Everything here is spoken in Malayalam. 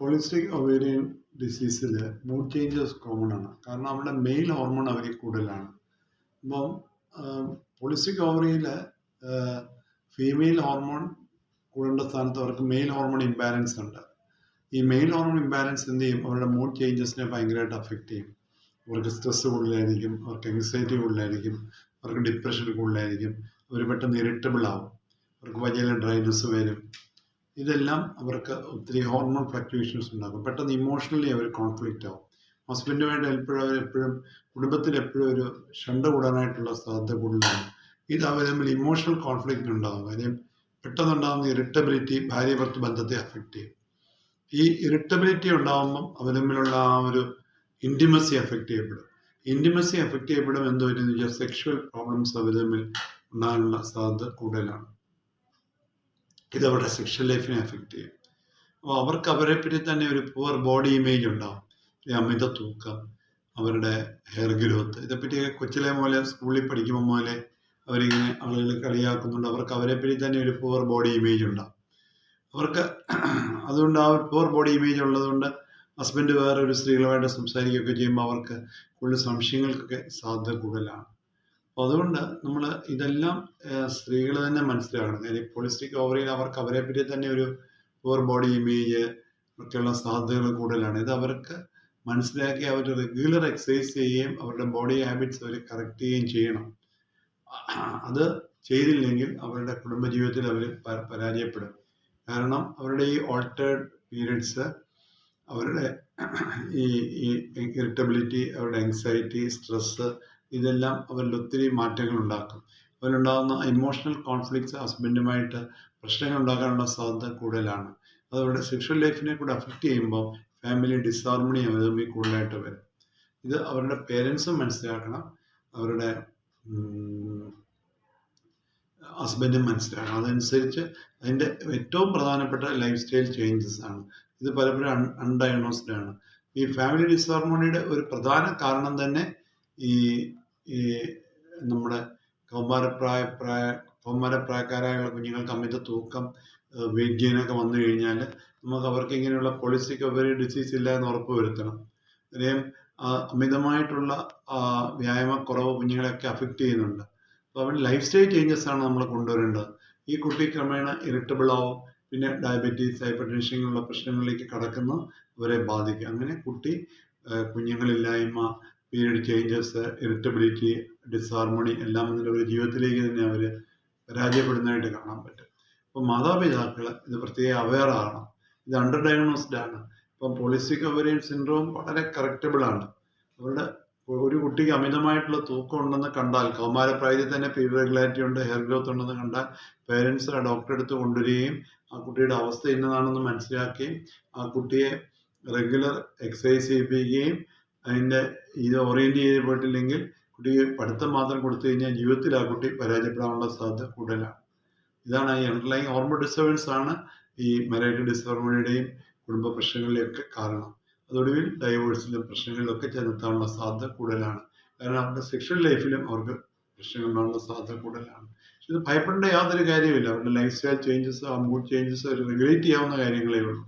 പോളിസ്റ്റിക് ഒവേരിയൻ ഡിസീസിൽ മൂഡ് ചേഞ്ചസ് കോമൺ ആണ്. കാരണം അവരുടെ മെയിൽ ഹോർമോൺ അവരിൽ കൂടുതലാണ്. അപ്പം പോളിസ്റ്റിക് ഓവറിയിൽ ഫീമെയിൽ ഹോർമോൺ കൂടേണ്ട സ്ഥാനത്ത് അവർക്ക് മെയിൽ ഹോർമോൺ ഇംബാലൻസ് ഉണ്ട്. ഈ മെയിൽ ഹോർമോൺ ഇംബാലൻസ് എന്ത് ചെയ്യും? അവരുടെ മൂഡ് ചേഞ്ചസിനെ ഭയങ്കരമായിട്ട് അഫക്റ്റ് ചെയ്യും. അവർക്ക് സ്ട്രെസ് കൂടുതലായിരിക്കും അവർക്ക് എൻസൈറ്റി കൂടുതലായിരിക്കും അവർക്ക് ഡിപ്രഷൻ കൂടുതലായിരിക്കും അവർ പെട്ടെന്ന് ഇറിറ്റബിൾ ആവും. അവർക്ക് വലിയ ഡ്രൈനസ് വരും. ഇതെല്ലാം അവർക്ക് ഒത്തിരി ഹോർമോൺ ഫ്ലക്ച്വേഷൻസ് ഉണ്ടാകും പെട്ടെന്ന് ഇമോഷണലി അവർ കോൺഫ്ലിക്റ്റ് ആവും. ഹസ്ബൻഡുമായിട്ട് എപ്പോഴും അവർ എപ്പോഴും കുടുംബത്തിൽ എപ്പോഴും ഒരു ഷണ്ട കൂടാനായിട്ടുള്ള സാധ്യത കൂടുതലാണ്. ഇത് അവർ തമ്മിൽ ഇമോഷണൽ കോൺഫ്ലിക്റ്റ് ഉണ്ടാകും കാര്യം പെട്ടെന്നുണ്ടാകുന്ന ഇറിറ്റബിലിറ്റി ഭാര്യ ഭർത്ത് ബന്ധത്തെ അഫക്റ്റ് ചെയ്യും. ഈ ഇറിറ്റബിലിറ്റി ഉണ്ടാകുമ്പം അവർ തമ്മിലുള്ള ആ ഒരു ഇന്റിമസി അഫക്റ്റ് ചെയ്യപ്പെടും. ഇന്റിമസി അഫക്റ്റ് ചെയ്യപ്പെടും എന്ന് വെച്ചാൽ സെക്ഷുവൽ പ്രോബ്ലംസ് അവർ തമ്മിൽ ഉണ്ടാകാനുള്ള സാധ്യത കൂടുതലാണ്. ഇത് അവരുടെ സെക്ഷൽ ലൈഫിനെ അഫക്റ്റ് ചെയ്യും. അപ്പോൾ അവർക്ക് അവരെ പറ്റി തന്നെ ഒരു പുവർ ബോഡി ഇമേജ് ഉണ്ടാവും. അമിത തൂക്കം അവരുടെ ഹെയർ ഗ്രോത്ത് ഇതേപ്പറ്റിയൊക്കെ കൊച്ചിലെ പോലെ സ്കൂളിൽ പഠിക്കുമ്പോൾ മുതലേ അവരിങ്ങനെ ആളുകൾ കളിയാക്കുന്നുണ്ട്. അവർക്ക് അവരെ പറ്റി തന്നെ ഒരു പുവർ ബോഡി ഇമേജ് ഉണ്ടാവും. അവർക്ക് അതുകൊണ്ട് ആ ഒരു പുവർ ബോഡി ഇമേജ് ഉള്ളതുകൊണ്ട് ഹസ്ബൻഡ് വേറെ ഒരു സ്ത്രീകളുമായിട്ട് സംസാരിക്കുകയൊക്കെ ചെയ്യുമ്പോൾ അവർക്ക് കൂടുതൽ സംശയങ്ങൾക്കൊക്കെ സാധ്യത കൂടുതലാണ്. അപ്പോൾ അതുകൊണ്ട് നമ്മൾ ഇതെല്ലാം സ്ത്രീകൾ തന്നെ മനസ്സിലാക്കണം കാര്യം പോളിസ്റ്റിക് ഓവറിയിൽ അവർക്ക് അവരെ പറ്റി തന്നെ ഒരു പുവർ ബോഡി ഇമേജ് ഒക്കെയുള്ള സാധ്യതകൾ കൂടുതലാണ്. ഇത് അവർക്ക് മനസ്സിലാക്കി അവർ റെഗുലർ എക്സസൈസ് ചെയ്യുകയും അവരുടെ ബോഡി ഹാബിറ്റ്സ് അവർ കറക്റ്റ് ചെയ്യുകയും ചെയ്യണം. അത് ചെയ്തില്ലെങ്കിൽ അവരുടെ കുടുംബജീവിതത്തിൽ അവർ പരാജയപ്പെടും. കാരണം അവരുടെ ഈ ഓൾട്ടേഡ് പീരിയഡ്സ് അവരുടെ ഈ ഈ ഇറിറ്റബിലിറ്റി അവരുടെ ആങ്സൈറ്റി സ്ട്രെസ്സ് ഇതെല്ലാം അവരിൽ ഒത്തിരി മാറ്റങ്ങൾ ഉണ്ടാക്കും. അവരുണ്ടാകുന്ന ഇമോഷണൽ കോൺഫ്ലിക്ട്സ് ഹസ്ബൻഡുമായിട്ട് പ്രശ്നങ്ങൾ ഉണ്ടാക്കാനുള്ള സാധ്യത കൂടുതലാണ്. അതുകൊണ്ട് അവരുടെ സെക്ഷൽ ലൈഫിനെ കൂടെ അഫക്റ്റ് ചെയ്യുമ്പോൾ ഫാമിലി ഡിസ്ഹാർമണി അവരുമായി കൂടുതലായിട്ട് വരും. ഇത് അവരുടെ പേരൻസും മനസ്സിലാക്കണം. അവരുടെ ഹസ്ബൻഡും മനസ്സിലാക്കണം. അതനുസരിച്ച് അതിന്റെ ഏറ്റവും പ്രധാനപ്പെട്ട ലൈഫ് സ്റ്റൈൽ ചേഞ്ചസ് ആണ്. ഇത് പലപ്പോഴും അൺ അൺഡയഗ്നോസ്ഡ് ആണ്. ഈ ഫാമിലി ഡിസ്ഹാർമോണിയുടെ ഒരു പ്രധാന കാരണം തന്നെ ഈ ഈ നമ്മുടെ കൗമാരപ്രായ പ്രായ കൗമാരപ്രായക്കാരായുള്ള കുഞ്ഞുങ്ങൾക്ക് അമിത തൂക്കം വെയിറ്റ് ഗെയിനൊക്കെ വന്നു കഴിഞ്ഞാൽ നമുക്ക് അവർക്ക് ഇങ്ങനെയുള്ള പോളിസിക്ക് ഉപരി ഡിസീസ് ഇല്ല എന്ന് ഉറപ്പ് വരുത്തണം. കാര്യം അമിതമായിട്ടുള്ള വ്യായാമക്കുറവ് കുഞ്ഞുങ്ങളെയൊക്കെ അഫക്റ്റ് ചെയ്യുന്നുണ്ട്. അപ്പോൾ അവൻ ലൈഫ് സ്റ്റൈൽ ചേഞ്ചസ് ആണ് നമ്മൾ കൊണ്ടുവരേണ്ടത്. ഈ കുട്ടി ക്രമേണ ഇറിറ്റബിൾ ആവും പിന്നെ ഡയബറ്റീസ് ഹൈപ്പർ ഉള്ള പ്രശ്നങ്ങളിലേക്ക് കടക്കുന്ന അവരെ ബാധിക്കും. അങ്ങനെ കുട്ടി കുഞ്ഞുങ്ങളില്ലായ്മ പീരിയഡ് ചേഞ്ചസ് ഇറിറ്റബിലിറ്റി ഡിസ്ഹാർമണി എല്ലാം എന്നുള്ള ഒരു ജീവിതത്തിലേക്ക് തന്നെ അവർ പരാജയപ്പെടുന്നതായിട്ട് കാണാൻ പറ്റും. അപ്പോൾ മാതാപിതാക്കൾ ഇത് പ്രത്യേകം അവെയർ ആകണം ഇത് അണ്ടർ ഡയഗ്നോസ്ഡ് ആണ്. ഇപ്പം പോളിസ്റ്റിക് ഒവറിയൻ സിൻഡ്രോം വളരെ കറക്റ്റബിൾ ആണ്. അവരുടെ ഒരു കുട്ടിക്ക് അമിതമായിട്ടുള്ള തൂക്കം ഉണ്ടെന്ന് കണ്ടാൽ കൗമാരപ്രായത്തിൽ തന്നെ പീരിയഡ് റെഗുലാരിറ്റി ഉണ്ട് ഹെയർ ഗ്രോത്ത് ഉണ്ടെന്ന് കണ്ടാൽ പേരൻസ് ആ ഡോക്ടറെ അടുത്ത് കൊണ്ടുവരികയും ആ കുട്ടിയുടെ അവസ്ഥ ഇന്നതാണെന്ന് മനസ്സിലാക്കുകയും ആ കുട്ടിയെ റെഗുലർ എക്സസൈസ് ചെയ്യിപ്പിക്കുകയും അതിന്റെ ഇത് ഓറിയന്റ് ചെയ്യപ്പെട്ടില്ലെങ്കിൽ കുട്ടിക്ക് പഠിത്തം മാത്രം കൊടുത്തു കഴിഞ്ഞാൽ ജീവിതത്തിൽ ആ കുട്ടി പരാജയപ്പെടാനുള്ള സാധ്യത കൂടുതലാണ്. ഇതാണ് ഈ അണ്ടർലൈൻ ഹോർമോൺ ഡിസ്റ്റർബൻസ് ആണ് ഈ മെലൈറ്റ് ഡിസ്റ്റർബൻസിന്റെയും കുടുംബ പ്രശ്നങ്ങളിലൊക്കെ കാരണം. അതൊടുവിൽ ഡൈവേഴ്സിലും പ്രശ്നങ്ങളിലൊക്കെ ചെന്നെത്താനുള്ള സാധ്യത കൂടുതലാണ്. കാരണം അവരുടെ സെക്ഷൽ ലൈഫിലും അവർക്ക് പ്രശ്നങ്ങൾ ഉണ്ടാകാനുള്ള സാധ്യത കൂടുതലാണ്. ഇത് ഭയപ്പെടേണ്ട യാതൊരു കാര്യമില്ല അവരുടെ ലൈഫ് സ്റ്റൈൽ ചേഞ്ചസ് ആ മൂഡ് ചേഞ്ചസ് റെഗുലേറ്റ് ചെയ്യാവുന്ന കാര്യങ്ങളേ ഉള്ളൂ.